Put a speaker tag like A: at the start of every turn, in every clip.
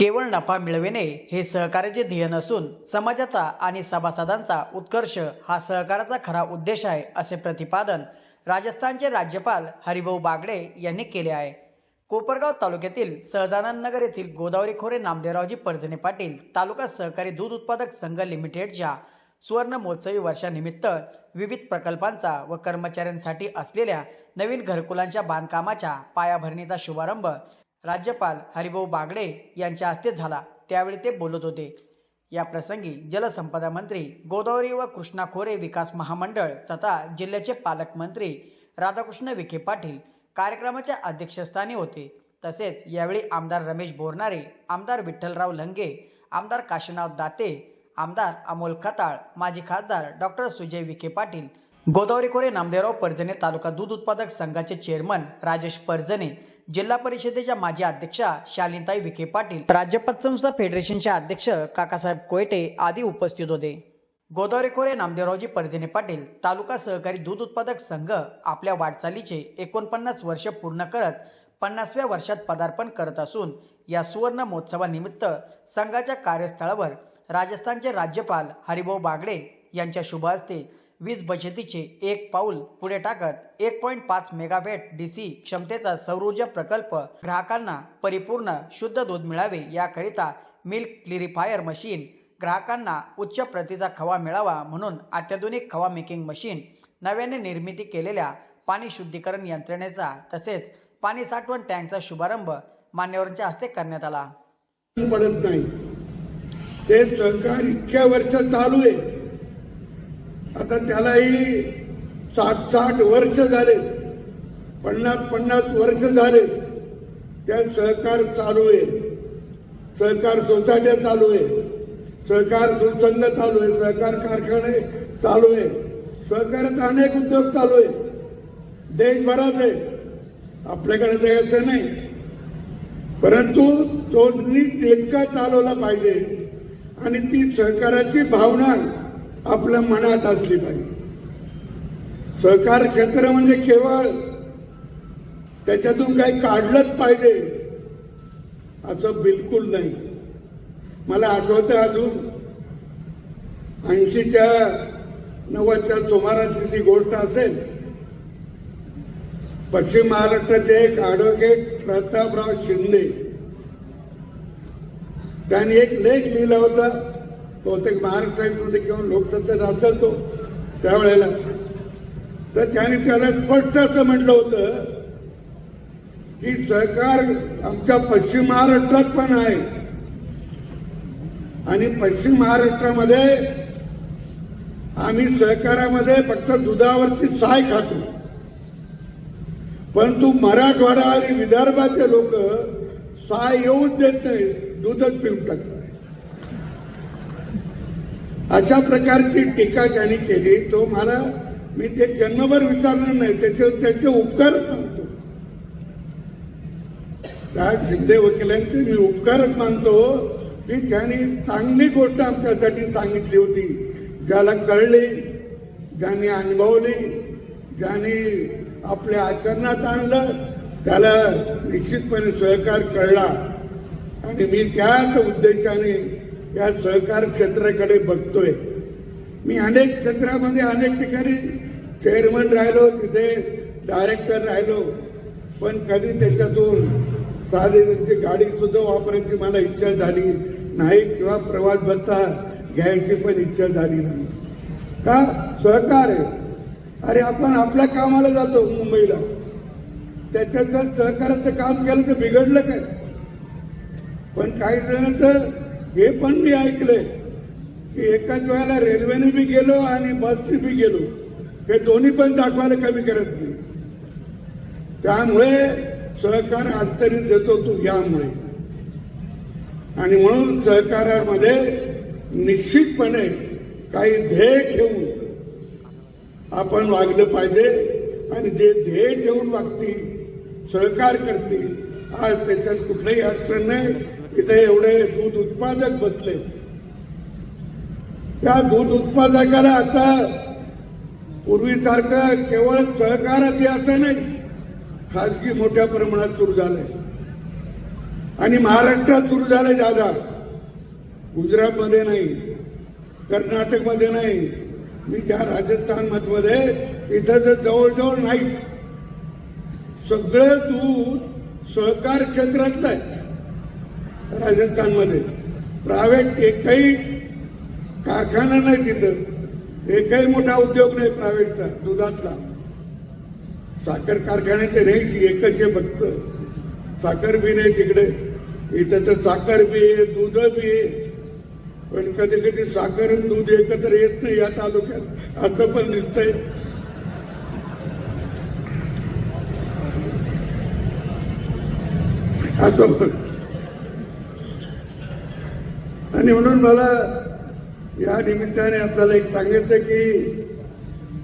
A: केवळ नफा मिळविणे हे सहकार्याचे ध्येय नसून समाजाचा आणि सभासदांचा उत्कर्ष हा सहकाराचा खरा उद्देश आहे असे प्रतिपादन राजस्थानचे राज्यपाल हरिभाऊ बागडे यांनी केले आहे. कोपरगाव तालुक्यातील सहजानंद नगर येथील गोदावरी खोरे नामदेवरावजी परजने पाटील तालुका सहकारी दूध उत्पादक संघ लिमिटेडच्या सुवर्ण महोत्सवी वर्षानिमित्त विविध प्रकल्पांचा व कर्मचाऱ्यांसाठी असलेल्या नवीन घरकुलांच्या बांधकामाच्या पायाभरणीचा शुभारंभ राज्यपाल हरिभाऊ बागडे यांच्या हस्ते झाला. त्यावेळी ते बोलत होते. या प्रसंगी जलसंपदा मंत्री गोदावरी व कृष्णा खोरे विकास महामंडळ तथा जिल्ह्याचे पालकमंत्री राधाकृष्ण विखे पाटील कार्यक्रमाच्या अध्यक्षस्थानी होते. तसेच यावेळी आमदार रमेश बोरनारे आमदार विठ्ठलराव लंगे आमदार काशीनाथ दाते आमदार अमोल खताळ माजी खासदार डॉक्टर सुजय विखे पाटील गोदावरी खोरे नामदेवराव परजणे तालुका दूध उत्पादक संघाचे चेअरमन राजेश परजणे जिल्हा परिषदेच्या माजी अध्यक्षा शालिनताई विखे पाटील राज्य संस्था फेडरेशनचे अध्यक्ष काकासाहेब कोयटे आदी उपस्थित होते. गोदावरी खोरे नामदेवरावजी परजने पाटील तालुका सहकारी दूध उत्पादक संघ आपल्या वाटचालीचे एकोणपन्नास वर्ष पूर्ण करत पन्नासव्या वर्षात पदार्पण करत असून या सुवर्ण महोत्सवानिमित्त संघाच्या कार्यस्थळावर राजस्थानचे राज्यपाल हरिभाऊ बागडे यांच्या शुभ हस्ते वीज बचतीचे एक पाऊल पुढे टाकत एक पॉईंट पाच मेगावॅट डी सी क्षमतेचा सौरऊर्जा प्रकल्प ग्राहकांना परिपूर्ण शुद्ध दूध मिळावे याकरिता मिल्क क्लिरिफायर मशीन ग्राहकांना उच्च प्रतीचा खवा मिळावा म्हणून अत्याधुनिक खवा मेकिंग मशीन नव्याने निर्मिती केलेल्या पाणी शुद्धीकरण यंत्रणेचा तसेच पाणी साठवण टँकचा शुभारंभ मान्यवरांच्या हस्ते करण्यात आला.
B: पडत नाही. ते सरकार इतक्या वर्ष चालू आहे. आता त्यालाही साठ साठ वर्ष झाले. पन्नास पन्नास वर्ष झाले. त्या सहकार चालू आहे. सहकार सोसायट्या चालू आहे. सहकार दूध चालू आहे. सहकार कारखाने चालू आहे. सहकारात अनेक उद्योग चालू आहे. देशभरात आहे. आपल्याकडे द्यायचं नाही. परंतु तो नीट नेटका चालवला पाहिजे. आणि ती सहकाराची भावना आपल्या मनात असली पाहिजे. सहकार क्षेत्र म्हणजे केवळ त्याच्यातून काही काढलंच पाहिजे असं बिलकुल नाही. मला आठवतं अजून ऐंशीच्या नव्वदच्या सुमारातली ती गोष्ट असेल पश्चिम महाराष्ट्राचे एक ॲडव्होकेट प्रतापराव शिंदे. त्यांनी एक लेख लिहिला होता बहुतेक महाराष्ट्रामध्ये किंवा लोकसत्तेत असेल त्यावेळेला. तर त्याने त्याला स्पष्ट असं म्हटलं होतं की सरकार आमच्या पश्चिम महाराष्ट्रात पण आहे. आणि पश्चिम महाराष्ट्रामध्ये आम्ही सहकारामध्ये फक्त दुधावरची साय खातो. परंतु मराठवाडा आणि विदर्भाचे लोक साय येऊच देत नाही दूधच पिऊन टाकतात. अशा प्रकारची टीका त्यांनी केली तो मला मी ते जन्मभर विचारणार नाही त्याचे त्याचे उपकारच मानतो. त्या शिंदे वकिलांचे मी उपकारच मानतो की त्यांनी चांगली गोष्ट आमच्यासाठी सांगितली होती ज्याला कळली ज्यांनी अनुभवली ज्यांनी आपल्या आचरणात आणलं त्याला निश्चितपणे सहकार कळला. आणि मी त्याच उद्देशाने या सहकार क्षेत्राकडे बघतोय. मी अनेक क्षेत्रामध्ये अनेक ठिकाणी चेअरमन राहिलो तिथे डायरेक्टर राहिलो पण कधी त्याच्यातून साधी त्यांची गाडी सुद्धा वापरायची मला इच्छा झाली नाही किंवा प्रवास भत्ता घ्यायची पण इच्छा झाली नाही. का? सहकार आहे. अरे आपण आपल्या कामाला जातो मुंबईला. त्याच्यात जर सहकाराचं काम केलं तर बिघडलं काय? पण काही जण तर हे पण मी ऐकलंय की एकाच वेळेला रेल्वेने बी गेलो आणि बसने बी गेलो. हे दोन्ही पण दाखवायला कमी करत नाही. त्यामुळे सहकार अडचणीत देतो तू यामुळे. आणि म्हणून सहकारामध्ये निश्चितपणे काही ध्येय ठेवून आपण वागलं पाहिजे आणि जे ध्येय ठेवून वागतील सहकार करतील आज त्याच्यात कुठलीही अडचण नाही. इथे एवढे दूध उत्पादक बसले. त्या दूध उत्पादकाला आता पूर्वीसारखं केवळ सहकारच हे असं नाही. खाजगी मोठ्या प्रमाणात सुरू झालंय. आणि महाराष्ट्रात सुरू झालंय दादा. गुजरातमध्ये नाही कर्नाटकमध्ये नाही. मी त्या राजस्थानमध्ये तिथं तर जवळजवळ नाही सगळं दूध सहकार क्षेत्रातलं आहे. राजस्थानमध्ये. प्रायव्हेट एकही कारखाना नाही तिथं. एकही मोठा उद्योग नाही प्रायव्हेटचा दुधातला. साखर कारखाने ते नाहीच एकच आहे फक्त. साखर बी नाही तिकडे. इथं तर साखर बी आहे दूध बी आहे. पण कधी कधी साखर आणि दूध एकत्र येत नाही या तालुक्यात. असं पण दिसतंय. असं पण आणि म्हणून मला या निमित्ताने आपल्याला एक सांगायचं की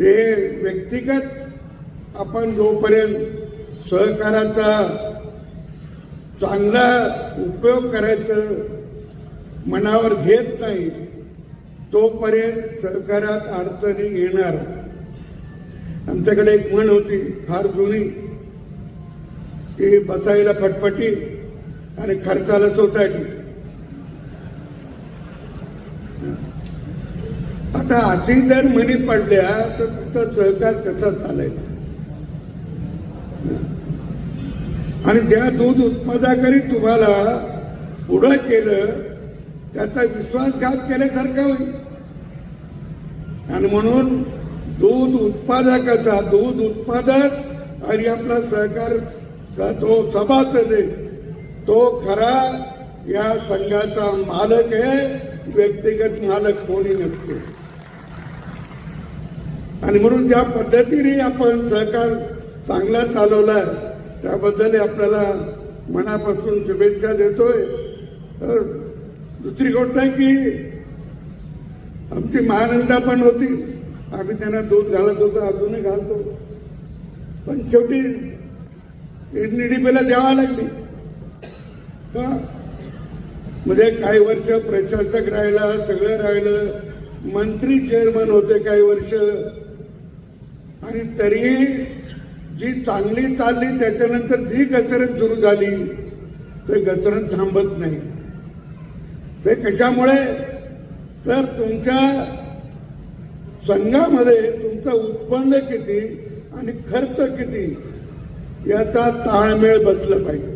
B: हे व्यक्तिगत आपण जोपर्यंत सहकाराचा चांगला उपयोग करायचं मनावर घेत नाही तोपर्यंत सहकारात अडचणी येणार. आमच्याकडे एक म्हण होती फार जुनी की बसायला फटफटी आणि खर्चाला सोसायटी आता अशी जर म्हणी पडल्या तर तुमचा सहकार कसा चालायचा? आणि त्या दूध उत्पादकांनी तुम्हाला पुढं केलं त्याचा विश्वासघात केल्यासारखा होईल. आणि म्हणून दूध उत्पादकाचा दूध उत्पादक आणि आपला सहकारचा जो सभासद आहे तो खरा या संघाचा मालक आहे. व्यक्तिगत मालक कोणी नसतो. आणि म्हणून ज्या पद्धतीने आपण सहकार चांगला चालवला त्याबद्दल आपल्याला मनापासून शुभेच्छा देतोय. तर दुसरी गोष्ट आहे की आमची महानंदा पण होती. आम्ही त्यांना दूध घालत होतो अजूनही घालतो. पण शेवटी निडीपेला द्यावा लागली. का म्हणजे काही वर्ष प्रशासक राहिला सगळं राहिलं. मंत्री चेअरमन होते काही वर्ष. आणि तरीही जी चांगली चालली त्याच्यानंतर जी घसरण सुरू झाली ते घसरण थांबत नाही. ते कशामुळे? तर तुमच्या संघामध्ये तुमचं उत्पन्न किती आणि खर्च किती याचा ताळमेळ बसलं पाहिजे.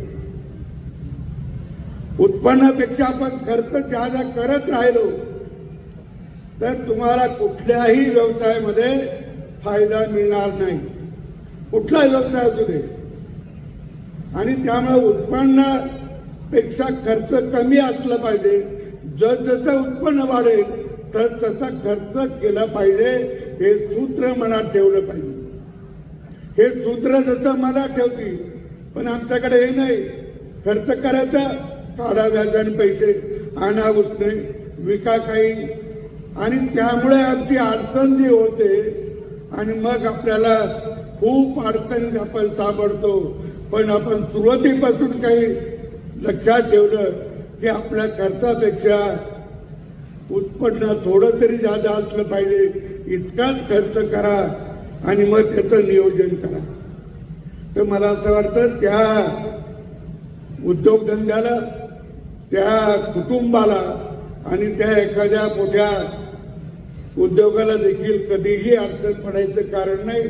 B: उत्पन्नापेक्षा आपण खर्च ज्यादा करत राहिलो तर तुम्हाला कुठल्याही व्यवसायामध्ये फायदा मिळणार नाही. कुठला व्यवसाय असू दे. आणि त्यामुळे उत्पन्नापेक्षा खर्च कमी असला पाहिजे. जसजसं उत्पन्न वाढेल तस तसा खर्च केला पाहिजे हे सूत्र मनात ठेवलं पाहिजे. हे सूत्र जसं मनात ठेवतील पण आमच्याकडे हे नाही. खर्च करायचा काढा व्याजाने पैसे आणा उसने विका काही. आणि त्यामुळे आमची अडचण जी होते आणि मग आपल्याला खूप अडचणीत आपण सापडतो. पण आपण सुरुवातीपासून काही लक्षात ठेवलं की आपल्या खर्चापेक्षा उत्पन्न थोडं तरी जादा असलं पाहिजे. इतकाच खर्च करा आणि मग त्याचं नियोजन करा. तर मला असं वाटतं त्या उद्योगधंद्याला त्या कुटुंबाला आणि त्या एखाद्या मोठ्या उद्योगाला देखील कधीही अडचण पडायचं कारण नाही.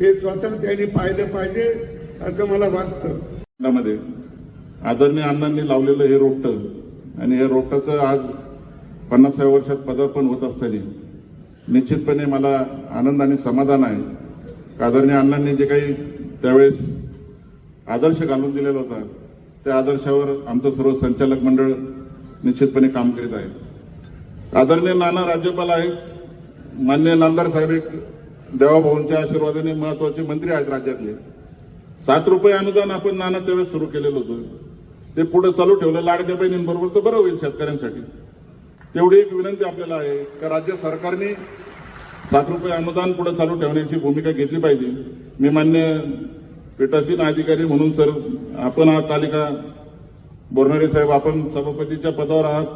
B: हे स्वतः त्यांनी पाहिलं पाहिजे असं मला वाटतं.
C: मध्ये आदरणीय अण्णांनी लावलेलं हे रोपट आणि हे रोपटाचं आज पन्नासाव्या वर्षात पदार्पण होत असताना निश्चितपणे मला आनंद आणि समाधान आहे. आदरणीय अण्णांनी जे काही त्यावेळेस आदर्श घालून दिलेला होता त्या आदर्शावर आमचं सर्व संचालक मंडळ निश्चितपणे काम करीत आहे. आदरणीय नाना राज्यपाल आहेत. मान्य नामदार साहेब एक देवाभाऊंच्या आशीर्वादाने महत्त्वाचे मंत्री आहेत राज्यातले. सात रुपये अनुदान आपण नाना त्यावेळेस सुरू केलेलं होतं. ते पुढे चालू ठेवलं. लाडक्या बहिणींबरोबर तर बरं होईल शेतकऱ्यांसाठी. तेवढी एक विनंती आपल्याला आहे का राज्य सरकारने सात रुपये अनुदान पुढे चालू ठेवण्याची भूमिका घेतली पाहिजे. मी मान्य पीठासीन अधिकारी म्हणून सर आपण आहात तालिका बोरणारे साहेब आपण सभापतीच्या पदावर आहात.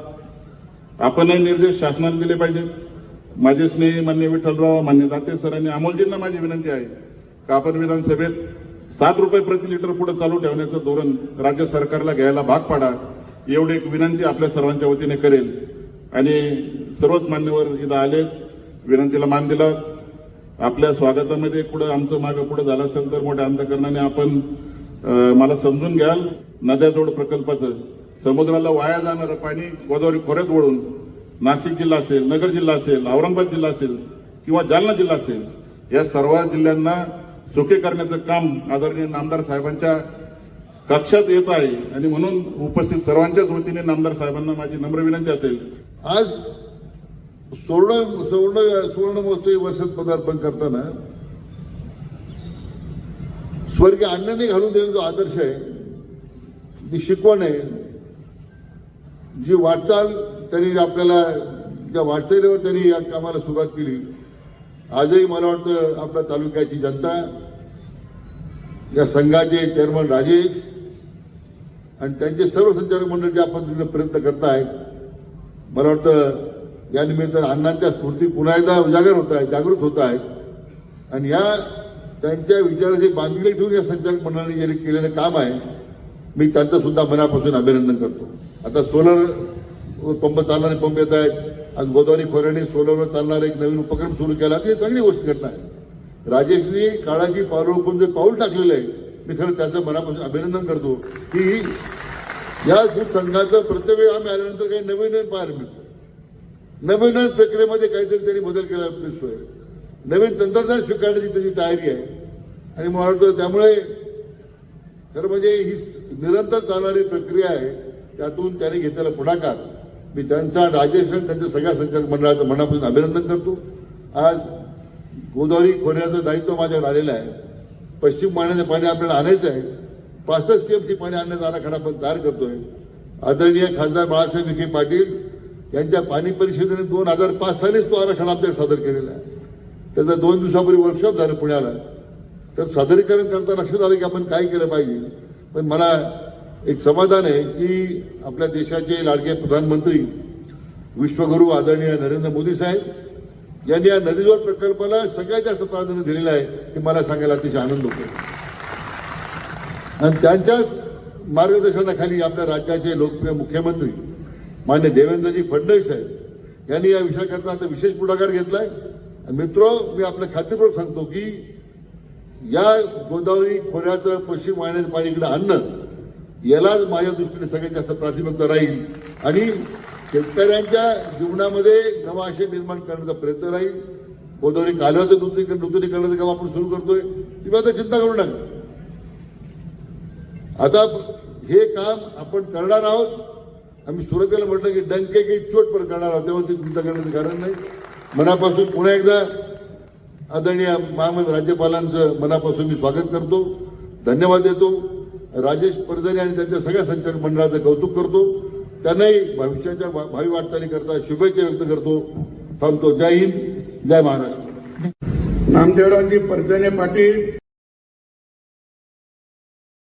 C: आपणही निर्देश शासनाला दिले पाहिजेत. माझे स्नेही मान्य विठ्ठलराव मान्य दाते सर आणि अमोलजींना माझी विनंती आहे. का आपण विधानसभेत सात रुपये प्रति लिटर पुढे चालू ठेवण्याचं धोरण राज्य सरकारला घ्यायला भाग पाडा एवढी एक विनंती आपल्या सर्वांच्या वतीने करेल. आणि सर्वच मान्यवर इथं आले विनंतीला मान दिला आपल्या स्वागतामध्ये पुढे आमचं मागं पुढे झालं असेल तर मोठ्या अंतकरणाने आपण मला समजून घ्याल नद्याजोड प्रकल्पाचं. समुद्राला वाया जाणारं पाणी गोदावरी खोऱ्यात वळून नाशिक जिल्हा असेल नगर जिल्हा असेल औरंगाबाद जिल्हा असेल किंवा जालना जिल्हा असेल या सर्व जिल्ह्यांना सुखे करण्याचं काम आदरणीय नामदार साहेबांच्या कक्षात येत आहे. आणि म्हणून उपस्थित सर्वांच्याच वतीने नामदार साहेबांना माझी नम्र विनंती असेल.
D: आज सुवर्ण सुवर्ण सुवर्ण महोत्सवी वर्षात पदार्पण करताना स्वर्गीय अण्णाने घालून देणं जो आदर्श आहे जी शिकवण आहे जी वाटचाल त्यांनी आपल्याला ज्या वाटचालीवर त्यांनी या कामाला सुरुवात केली. आजही मला वाटतं आपल्या तालुक्याची जनता या संघाचे चेअरमन राजेश आणि त्यांचे सर्व संचालक मंडळ ज्या पद्धतीने प्रयत्न करत आहेत मला वाटतं या निमित्तानं अण्णांच्या स्मृती पुन्हा एकदा उजागर होत आहेत जागृत होत आहेत आणि या त्यांच्या विचाराची बांधिलकी ठेवून या संचालक मंडळाने जे केलेलं काम आहे. मी त्यांचं सुद्धा मनापासून अभिनंदन करतो. आता सोलर पंप चालणारे पंप येत आहेत. आज गोदावरी खोऱ्याने सोलरवर चालणारा एक नवीन उपक्रम सुरू केला. ती चांगली गोष्ट घटना आहे. राजेशनी काळाची पावलं जे पाऊल टाकलेलं आहे मी खरं त्याचं मनापासून अभिनंदन करतो. की या दूध संघाचं प्रत्येक वेळी आम्ही आल्यानंतर काही नवीन नवीन पाहायला मिळतो. नवीन नवीन प्रक्रियेमध्ये काहीतरी त्यांनी बदल केला दिसतोय नवीन तंत्रज्ञान स्वीकारण्याची त्याची तयारी आहे. आणि मला वाटतं त्यामुळे खरं म्हणजे ही निरंतर चालणारी प्रक्रिया आहे त्यातून त्यांनी घेतलेला पुढाकार. मी त्यांचा राजेश आणि त्यांच्या सगळ्या संचालक मंडळाचं मनापासून अभिनंदन करतो. आज गोदावरी खोऱ्याचं दायित्व माझ्याकडे आलेलं आहे. पश्चिम पाण्याचं पाणी आपल्याला आणायचं आहे. पासष्ट टीएमसी पाणी आणण्याचा आराखडा आपण तयार करतोय. आदरणीय खासदार बाळासाहेब विखे पाटील यांच्या पाणी परिषदेने दोन हजार पाच सालीच तो आराखडा आपल्याला सादर केलेला आहे. त्याचा दोन दिवसापूर्वी वर्कशॉप झालं पुण्याला. तर सादरीकरण करता लक्षात आलं की आपण काय केलं पाहिजे. पण मला एक समाधान आहे की आपल्या देशाचे लाडके प्रधानमंत्री विश्वगुरू आदरणीय नरेंद्र मोदी साहेब यांनी या नदीजोड प्रकल्पाला सगळ्यात जास्त प्राधान्य दिलेलं आहे हे मला सांगायला अतिशय आनंद होतो. आणि त्यांच्याच मार्गदर्शनाखाली आपल्या राज्याचे लोकप्रिय मुख्यमंत्री मान्य देवेंद्रजी फडणवीस साहेब यांनी या विषयाकरता आता विशेष पुढाकार घेतला आहे मित्र मी आपल्या खात्रीपूर्वक सांगतो की या गोदावरी खोऱ्याचं पश्चिम वाहिन्याचं पाणी इकडे आणणं यालाच माझ्या दृष्टीने सगळ्यात जास्त प्राथमिकता राहील. आणि शेतकऱ्यांच्या जीवनामध्ये नवा आशय निर्माण करण्याचा प्रयत्न राहील. गोदावरी कालव्याचं नूतनीकरण नूतनीकरणाचं काम आपण सुरू करतोय. तुम्ही आता चिंता करू नका. आता हे काम आपण करणार आहोत. आम्ही सुरुवातीला म्हटलं की डंके की चोट पर करणार आहोत. तेव्हा ती चिंता करण्याचं कारण नाही. मनापासून पुन्हा एकदा आदरणीय महामंत्री राज्यपालांचं मनापासून मी स्वागत करतो धन्यवाद देतो. राजेश परजणे आणि त्यांच्या सगळ्या संचालक मंडळाचं कौतुक करतो. त्यांनाही भविष्याच्या भा- भावी वाटचालीकरता शुभेच्छा व्यक्त करतो. थांबतो. जय हिंद. जय महाराष्ट्र.
B: नामदेवरावजी परजने पाटील.